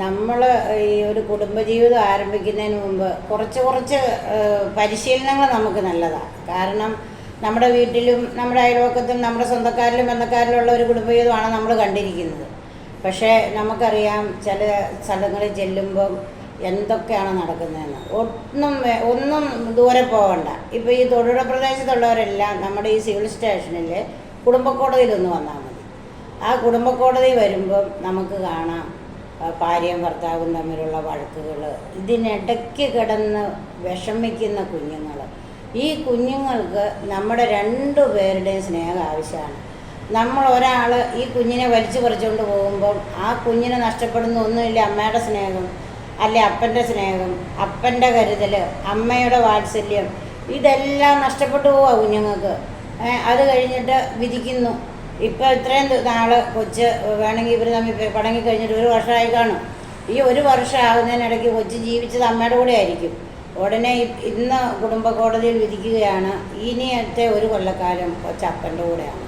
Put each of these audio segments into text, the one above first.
നമ്മൾ ഈ ഒരു കുടുംബജീവിതം ആരംഭിക്കുന്നതിന് മുമ്പ് കുറച്ച് കുറച്ച് പരിശീലനങ്ങൾ നമുക്ക് നല്ലതാണ്. കാരണം നമ്മുടെ വീട്ടിലും നമ്മുടെ അയൽവക്കത്തും നമ്മുടെ സ്വന്തക്കാരിലും ബന്ധക്കാരിലുള്ള ഒരു കുടുംബജീവിതമാണ് നമ്മൾ കണ്ടിരിക്കുന്നത്. പക്ഷേ നമുക്കറിയാം ചില സ്ഥലങ്ങളിൽ ചെല്ലുമ്പം എന്തൊക്കെയാണ് നടക്കുന്നതെന്ന്. ഒന്നും ഒന്നും ദൂരെ പോകണ്ട. ഇപ്പോൾ ഈ തൊഴിലുടെ പ്രദേശത്തുള്ളവരെല്ലാം നമ്മുടെ ഈ സിവിൽ സ്റ്റേഷനിൽ കുടുംബക്കോടതിയിലൊന്ന് വന്നാൽ മതി. ആ കുടുംബക്കോടതി വരുമ്പം നമുക്ക് കാണാം ഭാര്യയും ഭർത്താവും തമ്മിലുള്ള വഴക്കുകൾ ഇതിനിടയ്ക്ക് കിടന്ന് വിഷമിക്കുന്ന കുഞ്ഞുങ്ങൾ ഈ കുഞ്ഞുങ്ങൾക്ക് നമ്മുടെ രണ്ടു പേരുടെയും സ്നേഹം ആവശ്യമാണ്. നമ്മൾ ഒരാൾ ഈ കുഞ്ഞിനെ വലിച്ചു പറിച്ചുകൊണ്ട് പോകുമ്പം ആ കുഞ്ഞിനെ നഷ്ടപ്പെടുന്ന ഒന്നുമില്ല അമ്മയുടെ സ്നേഹം അല്ലെ അപ്പന്റെ സ്നേഹം അപ്പന്റെ കരുതൽ അമ്മയുടെ വാത്സല്യം ഇതെല്ലാം നഷ്ടപ്പെട്ടു പോവാ കുഞ്ഞുങ്ങൾക്ക്. അത് കഴിഞ്ഞിട്ട് വിധിക്കുന്നു. ഇപ്പം ഇത്രയും നാൾ കൊച്ച് വേണമെങ്കിൽ ഇവർ തമ്മിൽ പടങ്ങി കഴിഞ്ഞിട്ട് ഒരു വർഷമായി കാണും. ഈ ഒരു വർഷം ആകുന്നതിനിടയ്ക്ക് കൊച്ച് ജീവിച്ചത് അമ്മയുടെ കൂടെ ആയിരിക്കും. ഉടനെ ഇന്ന് കുടുംബ കോടതിയിൽ വിധിക്കുകയാണ് ഇനിയത്തെ ഒരു കൊല്ലക്കാലം കൊച്ച് അപ്പന്റെ കൂടെയാണ്.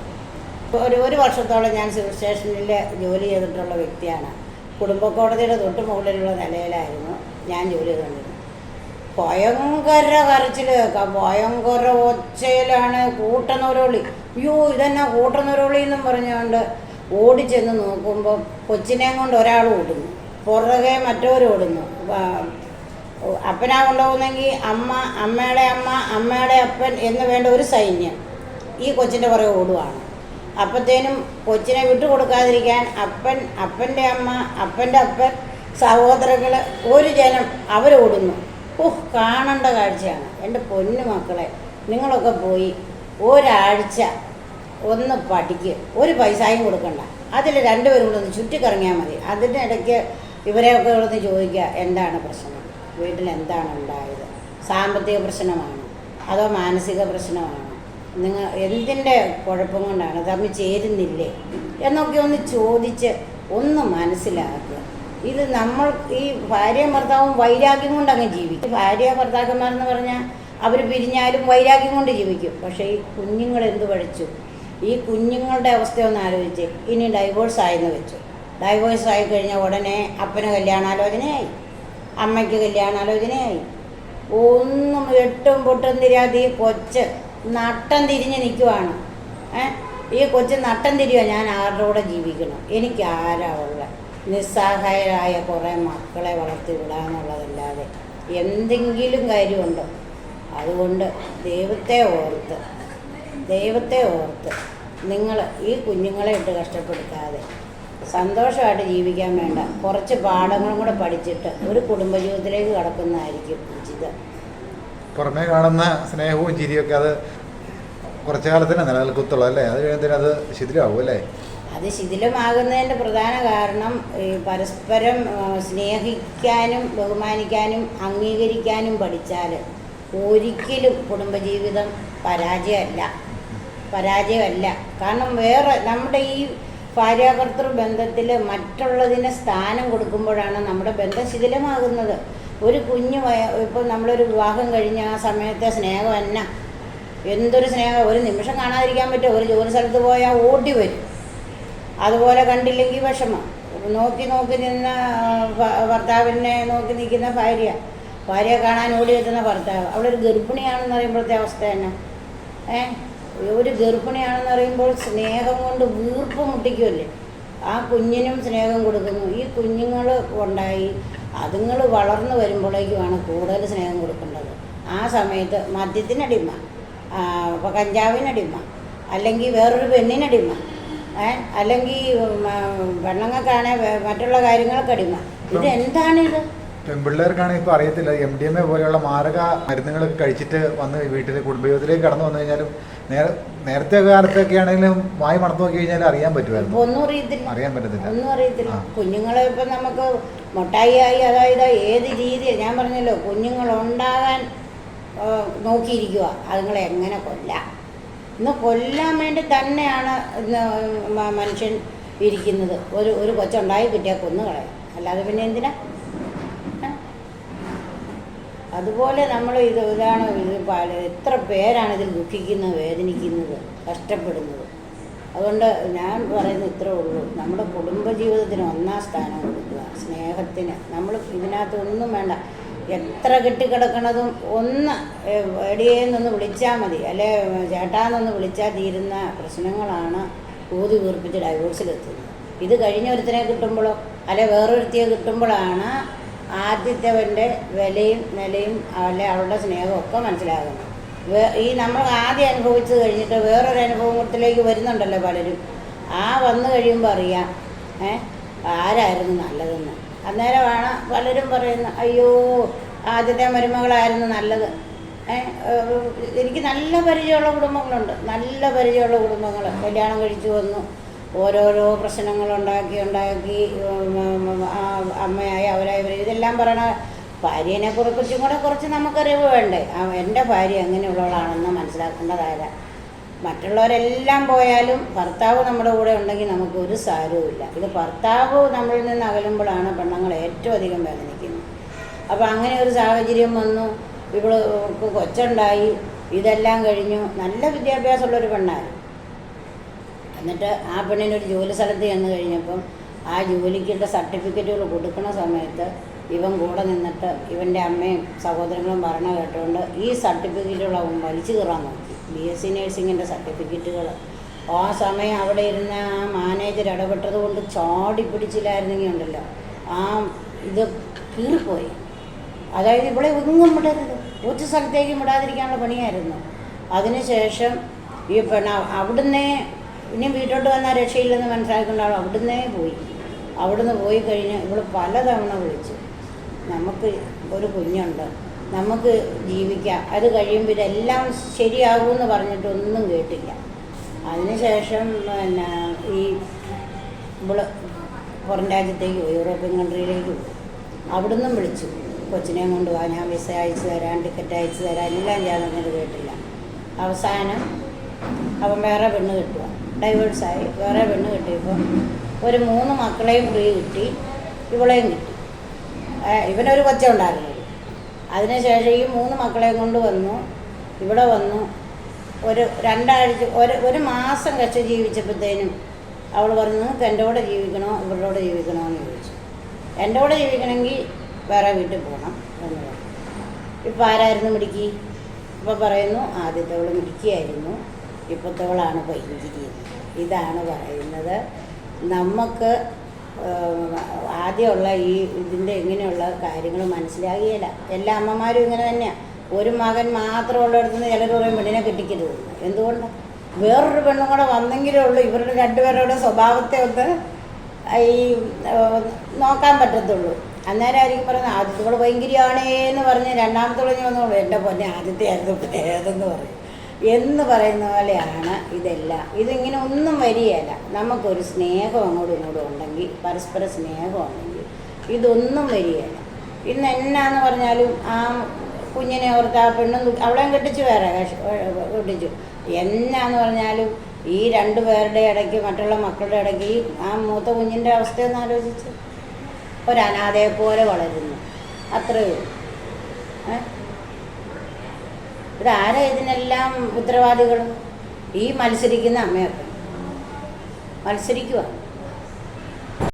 ഒരു ഒരു വർഷത്തോളം ഞാൻ സിവിൽ സ്റ്റേഷനിൽ ജോലി ചെയ്തിട്ടുള്ള വ്യക്തിയാണ്. കുടുംബ കോടതിയുടെ തൊട്ട് മുകളിലുള്ള നിലയിലായിരുന്നു ഞാൻ ജോലി ചെയ്തുകൊണ്ടിരുന്നത്. ഭയങ്കര കരച്ചിൽ ഭയങ്കര ഒച്ചയിലാണ് കൂട്ടനൊരോളി. അയ്യോ ഇതെന്നാ കൂട്ടനൊരോളി എന്നും പറഞ്ഞുകൊണ്ട് ഓടിച്ചെന്ന് നോക്കുമ്പോൾ കൊച്ചിനെ കൊണ്ട് ഒരാൾ ഓടുന്നു. പുറകെ മറ്റവർ ഓടുന്നു. അപ്പനാ കൊണ്ടുപോകുന്നെങ്കിൽ അമ്മ അമ്മയുടെ അമ്മ അമ്മയുടെ അപ്പൻ എന്ന് വേണ്ട ഒരു സൈന്യം ഈ കൊച്ചിന്റെ പുറകെ ഓടുവാണ്. അപ്പത്തേനും കൊച്ചിനെ വിട്ടുകൊടുക്കാതിരിക്കാൻ അപ്പൻ അപ്പന്റെ അമ്മ അപ്പന്റെ അപ്പൻ സഹോദരങ്ങൾ ഒരു ജനം അവരോടുന്നു. ഓഹ് കാണേണ്ട കാഴ്ചയാണ്. എന്റെ പൊന്നു മക്കളെ നിങ്ങളൊക്കെ പോയി ഒരാഴ്ച ഒന്ന് പഠിക്ക്. ഒരു പൈസയും കൊടുക്കണ്ട. അതിൽ രണ്ടുപേരും കൂടെ ഒന്ന് ചുറ്റിക്കറങ്ങിയാൽ മതി. അതിന്റെ ഇടയ്ക്ക് ഇവരെയൊക്കെ ഒന്ന് ചോദിക്കുക എന്താണ് പ്രശ്നം? വീട്ടിൽ എന്താണ് ഉണ്ടായത്? സാമ്പത്തിക പ്രശ്നമാണ്? അതോ മാനസിക പ്രശ്നമാണ്? നിങ്ങൾ എന്തിന്റെ കുഴപ്പം കൊണ്ടാണ്? തമ്മിൽ ചേരുന്നില്ലേ? എന്നൊക്കെ ഒന്ന് ചോദിച്ച് ഒന്ന് മനസ്സിലാക്കുക. ഇത് നമ്മൾ ഈ ഭാര്യയും ഭർത്താവും വൈരാഗ്യം കൊണ്ട് അങ്ങ് ജീവിക്കും. ഭാര്യ ഭർത്താക്കന്മാരെന്ന് പറഞ്ഞാൽ അവർ പിരിഞ്ഞാലും വൈരാഗ്യം കൊണ്ട് ജീവിക്കും. പക്ഷേ ഈ കുഞ്ഞുങ്ങൾ എന്ത് പഠിച്ചു? ഈ കുഞ്ഞുങ്ങളുടെ അവസ്ഥ ഒന്ന് ആലോചിച്ച്. ഇനി ഡൈവോഴ്സ് ആയെന്ന് വെച്ചു. ഡൈവോഴ്സ് ആയി കഴിഞ്ഞാൽ ഉടനെ അപ്പന് കല്യാണാലോചനയായി. അമ്മയ്ക്ക് കല്യാണാലോചനയായി. ഒന്നും എട്ടും പൊട്ടും തിരിയാതെ ഈ കൊച്ച് നട്ടം തിരിഞ്ഞ് നിൽക്കുവാണ് ഏ? ഈ കൊച്ച് നട്ടം തിരിയുക ഞാൻ ആരുടെ കൂടെ ജീവിക്കണം എനിക്ക് ആരാ ഉള്ള നിസ്സഹായരായ കുറേ മക്കളെ വളർത്തി വിടാന്നുള്ളതല്ലാതെ എന്തെങ്കിലും കാര്യമുണ്ടോ? അതുകൊണ്ട് ദൈവത്തെ ഓർത്ത് ദൈവത്തെ ഓർത്ത് നിങ്ങൾ ഈ കുഞ്ഞുങ്ങളെ ഇട്ട് കഷ്ടപ്പെടുത്താതെ സന്തോഷമായിട്ട് ജീവിക്കാൻ വേണ്ട. കുറച്ച് പാഠങ്ങളും കൂടെ പഠിച്ചിട്ട് ഒരു കുടുംബജീവിതത്തിലേക്ക് കടക്കുന്നതായിരിക്കും ഉചിതം. പുറമേ കാണുന്ന സ്നേഹവും ചിരിയൊക്കെ അത് കുറച്ചു കാലത്തിന് നിലനിൽക്കത്തുള്ളൂ അല്ലേ? അത് കഴിയുന്നതിന് അത് അല്ലേ? അത് ശിഥിലമാകുന്നതിന്റെ പ്രധാന കാരണം ഈ പരസ്പരം സ്നേഹിക്കാനും ബഹുമാനിക്കാനും അംഗീകരിക്കാനും പഠിച്ചാൽ ഒരിക്കലും കുടുംബജീവിതം പരാജയമല്ല. പരാജയമല്ല. കാരണം വേറെ നമ്മുടെ ഈ ഭാര്യാഭർത്തൃ ബന്ധത്തിൽ മറ്റുള്ളതിന് സ്ഥാനം കൊടുക്കുമ്പോഴാണ് നമ്മുടെ ബന്ധം ശിഥിലമാകുന്നത്. ഒരു കുഞ്ഞു ഇപ്പോൾ നമ്മളൊരു വിവാഹം കഴിഞ്ഞ ആ സമയത്തെ സ്നേഹം എന്നാ എന്തൊരു സ്നേഹം? ഒരു നിമിഷം കാണാതിരിക്കാൻ പറ്റുമോ ഒരു ജോലി സ്ഥലത്ത് പോയാൽ ഓടി വരും. അതുപോലെ കണ്ടില്ലെങ്കിൽ വിഷമം. നോക്കി നോക്കി നിന്ന ഭർത്താവിനെ നോക്കി നിൽക്കുന്ന ഭാര്യ. ഭാര്യ കാണാൻ ഓടി എത്തുന്ന ഭർത്താവ്. ഒരു ഗർഭിണിയാണെന്ന് പറയുമ്പോഴത്തെ അവസ്ഥ തന്നെ ഏ? ഒരു ഗർഭിണിയാണെന്ന് പറയുമ്പോൾ സ്നേഹം കൊണ്ട് വീർപ്പ് മുട്ടിക്കുമല്ലേ ആ കുഞ്ഞിനും സ്നേഹം കൊടുക്കുന്നു. ഈ കുഞ്ഞുങ്ങൾ ഉണ്ടായി അതുങ്ങൾ വളർന്നു വരുമ്പോഴേക്കുമാണ് കൂടുതൽ സ്നേഹം കൊടുക്കേണ്ടത്. ആ സമയത്ത് മദ്യത്തിനടിമ കഞ്ചാവിനടിമ അല്ലെങ്കിൽ വേറൊരു പെണ്ണിനടിമ. അല്ലെങ്കിൽ പെണ്ണുങ്ങൾക്കാണ് മറ്റുള്ള കാര്യങ്ങൾക്ക് അടിമ. ഇത് എന്താണിത്? പെൺപിള്ളേർക്കാണെങ്കിൽ ഇപ്പോൾ അറിയത്തില്ല. എം ഡി എം എ പോലെയുള്ള മാരക മരുന്നുകളൊക്കെ കഴിച്ചിട്ട് വന്ന് വീട്ടിൽ കുടുംബജീവിതത്തിലേക്ക് കടന്നു വന്നു കഴിഞ്ഞാലും നേരെ നേരത്തെ കാലത്തൊക്കെ ആണെങ്കിലും വായി മണത്ത് നോക്കി കഴിഞ്ഞാൽ അറിയാൻ ഇപ്പൊ പറ്റുമായിരുന്നു ഒന്നും അറിയത്തില്ല. അറിയാൻ പറ്റത്തില്ല. ഒന്നും അറിയത്തില്ല. കുഞ്ഞുങ്ങളെ ഇപ്പം നമുക്ക് മുട്ടായി ആയി അതായത് ഏത് രീതിയിൽ ഞാൻ പറഞ്ഞല്ലോ കുഞ്ഞുങ്ങൾ ഉണ്ടാകാൻ നോക്കിയിരിക്കുക അതുങ്ങളെ എങ്ങനെ കൊല്ലാം? ഇന്ന് കൊല്ലാൻ വേണ്ടി തന്നെയാണ് മനുഷ്യൻ ഇരിക്കുന്നത്. ഒരു ഒരു കൊച്ചുണ്ടായി കിട്ടിയാൽ കൊന്നു കളയും അല്ലാതെ പിന്നെ എന്തിനാ? അതുപോലെ നമ്മൾ ഇത് ഇതാണ് ഇത് എത്ര പേരാണ് ഇതിൽ ദുഃഖിക്കുന്നത് വേദനിക്കുന്നത് കഷ്ടപ്പെടുന്നത്. അതുകൊണ്ട് ഞാൻ പറയുന്നത് ഇത്രേ ഉള്ളൂ. നമ്മുടെ കുടുംബജീവിതത്തിന് ഒന്നാം സ്ഥാനം കൊടുക്കുക. സ്നേഹത്തിന്. നമ്മൾ ഇതിനകത്തൊന്നും വേണ്ട. എത്ര കെട്ടിക്കിടക്കണതും ഒന്ന് എടിയേന്നൊന്ന് വിളിച്ചാൽ മതി. അല്ലെ ചേട്ടാന്നൊന്ന് വിളിച്ചാൽ തീരുന്ന പ്രശ്നങ്ങളാണ് ഊതി വീർപ്പിച്ച് ഡൈവോഴ്സിലെത്തുന്നത് ഇത് കഴിഞ്ഞ ഒരുത്തിനെ കിട്ടുമ്പോഴോ അല്ലെ വേറൊരുത്തിയെ കിട്ടുമ്പോഴാണ് ആദ്യത്തെവന്റെ വിലയും നിലയും അല്ലെ അവളുടെ ഒക്കെ മനസ്സിലാകുന്നത്. ഈ നമ്മൾ ആദ്യം അനുഭവിച്ച് കഴിഞ്ഞിട്ട് വേറൊരു അനുഭവത്തിലേക്ക് വരുന്നുണ്ടല്ലോ പലരും. ആ വന്നു കഴിയുമ്പോൾ അറിയാം ഏ ആരായിരുന്നു നല്ലതെന്ന്. അന്നേരമാണ് പലരും പറയുന്നത് അയ്യോ ആദ്യത്തെ മരുമകളായിരുന്നു നല്ലത്. എനിക്ക് നല്ല പരിചയമുള്ള കുടുംബങ്ങളുണ്ട്. നല്ല പരിചയമുള്ള കുടുംബങ്ങൾ കല്യാണം കഴിച്ചു വന്നു. ഓരോരോ പ്രശ്നങ്ങളുണ്ടാക്കി ഉണ്ടാക്കി അമ്മയായി അവരായി ഇതെല്ലാം പറയണ ഭാര്യനെ കുറിച്ചും കൂടെ കുറച്ച് നമുക്കറിവ് വേണ്ടേ? എന്റെ ഭാര്യ എങ്ങനെയുള്ളവളാണെന്ന് മനസ്സിലാക്കേണ്ടതായ മറ്റുള്ളവരെല്ലാം പോയാലും ഭർത്താവ് നമ്മുടെ കൂടെ ഉണ്ടെങ്കിൽ നമുക്ക് ഒരു സാരവും ഇല്ല. ഇത് ഭർത്താവ് നമ്മളിൽ നിന്ന് അകലുമ്പോഴാണ് പെണ്ണുങ്ങൾ ഏറ്റവും അധികം വേദനിക്കുന്നത്. അപ്പോൾ അങ്ങനെ ഒരു സാഹചര്യം വന്നു. ഇവൾ കൊച്ചുണ്ടായി. ഇതെല്ലാം കഴിഞ്ഞു. നല്ല വിദ്യാഭ്യാസമുള്ളൊരു പെണ്ണായിരുന്നു എന്നിട്ട് ആ പെണ്ണിനൊരു ജോലി സ്ഥലത്ത് ചെന്ന് കഴിഞ്ഞപ്പം ആ ജോലിക്കുള്ള സർട്ടിഫിക്കറ്റുകൾ കൊടുക്കുന്ന സമയത്ത് ഇവൻ കൂടെ നിന്നിട്ട് ഇവന്റെ അമ്മയും സഹോദരങ്ങളും പറഞ്ഞ കേട്ടുകൊണ്ട് ഈ സർട്ടിഫിക്കറ്റുകൾ വലിച്ചു കയറാൻ നോക്കി. ബി എസ് സി നേഴ്സിങ്ങിന്റെ സർട്ടിഫിക്കറ്റുകൾ ആ സമയം അവിടെ ഇരുന്ന ആ മാനേജർ ഇടപെട്ടത് കൊണ്ട് ചാടി പിടിച്ചില്ലായിരുന്നെങ്കിൽ ഉണ്ടല്ലോ. ആ ഇത് കീറിപ്പോയി. അതായത് ഇവിടെ ഒന്നും വിടരുത്. ഒരു സ്ഥലത്തേക്കും വിടാതിരിക്കാനുള്ള പണിയായിരുന്നു. അതിനുശേഷം ഈ പെണ്ണ അവിടുന്ന് ഇനി വീട്ടോട്ട് വന്നാൽ രക്ഷയില്ലെന്ന് മനസ്സിലാക്കിക്കൊണ്ടാണ് അവിടുന്നേ പോയി. അവിടുന്ന് പോയി കഴിഞ്ഞ് ഇവൾ പലതവണ വിളിച്ചു. നമുക്ക് ഒരു കുഞ്ഞുണ്ട്. നമുക്ക് ജീവിക്കാം. അത് കഴിയുമ്പോൾ ഇതെല്ലാം ശരിയാകുമെന്ന് പറഞ്ഞിട്ട് ഒന്നും കേട്ടില്ല. അതിനുശേഷം പിന്നെ ഈ ഇവൾ പുറം രാജ്യത്തേക്ക് പോയി യൂറോപ്യൻ കൺട്രിയിലേക്ക് പോയി. അവിടുന്ന് വിളിച്ചു. കൊച്ചിനെ കൊണ്ട് പോകാൻ ഞാൻ വിസ അയച്ചു തരാം ടിക്കറ്റ് അയച്ചു തരാം എല്ലാം ഞാൻ അങ്ങനെ കേട്ടില്ല. അവസാനം അവൻ വേറെ പെണ്ണ് കിട്ടുക ഡൈവേഴ്സായി വേറെ പെണ്ണ് കിട്ടിയപ്പോൾ ഒരു മൂന്ന് മക്കളെയും കൂടി കിട്ടി. ഇവളെയും കിട്ടി. ഇവനൊരു കൊച്ചുണ്ടായിരുന്നു അതിനുശേഷം ഈ മൂന്ന് മക്കളെ കൊണ്ട് വന്നു. ഇവിടെ വന്നു. ഒരു രണ്ടാഴ്ച ഒരു ഒരു മാസം കച്ച ജീവിച്ചപ്പോഴത്തേനും അവൾ പറഞ്ഞു നിങ്ങൾക്ക് എന്റെ കൂടെ ജീവിക്കണോ? ഇവരുടെ ജീവിക്കണോ? എന്ന് ചോദിച്ചു. എന്റെ കൂടെ ജീവിക്കണമെങ്കിൽ വേറെ വീട്ടിൽ പോകണം എന്ന് പറഞ്ഞു. ഇപ്പം ആരായിരുന്നു മിടുക്കി? ഇപ്പോൾ പറയുന്നു ആദ്യത്തവൾ മിടുക്കിയായിരുന്നു. ഇപ്പോഴത്തവളാണ് പൈഞ്ചിരിയുന്നത് ഇതാണ് പറയുന്നത്. നമുക്ക് ആദ്യമുള്ള ഈ ഇതിന്റെ ഇങ്ങനെയുള്ള കാര്യങ്ങൾ മനസ്സിലാകുകയില്ല എല്ലാ അമ്മമാരും ഇങ്ങനെ തന്നെയാണ് ഒരു മകൻ മാത്രമുള്ളിടത്ത് നിന്ന് ചിലർ പറയും പെണ്ണിനെ കിട്ടിക്കരുത്. എന്ന്. എന്തുകൊണ്ട്? വേറൊരു പെണ്ണും കൂടെ വന്നെങ്കിലേ ഉള്ളൂ. ഇവരുടെ രണ്ടുപേരുടെ സ്വഭാവത്തെ ഒന്ന് ഈ നോക്കാൻ പറ്റത്തുള്ളൂ. അന്നേരം ആയിരിക്കും പറയുന്നത് ആദ്യത്തോട് ഭയങ്കരിയാണേ എന്ന് പറഞ്ഞ് രണ്ടാമത്തോളം ഞാൻ വന്നോളൂ. എന്റെ പൊന്നെ ആദ്യത്തെ ആയിരുന്നു ഏതെന്ന് പറയും. എന്ന് പറയുന്ന പോലെയാണ് ഇതെല്ലാം. ഇതിങ്ങനെ ഒന്നും വരികയല്ല നമുക്കൊരു സ്നേഹം അങ്ങോട്ടും ഇങ്ങോട്ടും ഉണ്ടെങ്കിൽ പരസ്പര സ്നേഹം ഉണ്ടെങ്കിൽ ഇതൊന്നും വരികയല്ല ഇന്ന് എന്നാന്ന് പറഞ്ഞാലും ആ കുഞ്ഞിനെ ഓർത്ത് ആ പെണ്ണും അവിടെയും കെട്ടിച്ചു വേറെ കെട്ടിച്ചു. എന്നാന്ന് പറഞ്ഞാലും ഈ രണ്ടു പേരുടെ ഇടയ്ക്ക് മറ്റുള്ള മക്കളുടെ ഇടയ്ക്ക് ആ മൂത്ത കുഞ്ഞിന്റെ അവസ്ഥയൊന്ന് ആലോചിച്ച്. ഒരനാഥയെ പോലെ വളരുന്നു. അത്രയേ ഉള്ളൂ. ഏ? ഇതാരാ ഇതിനെല്ലാം ഉത്തരവാദികൾ? ഈ മത്സരിക്കുന്ന അമ്മയൊക്കെ. മത്സരിക്കുക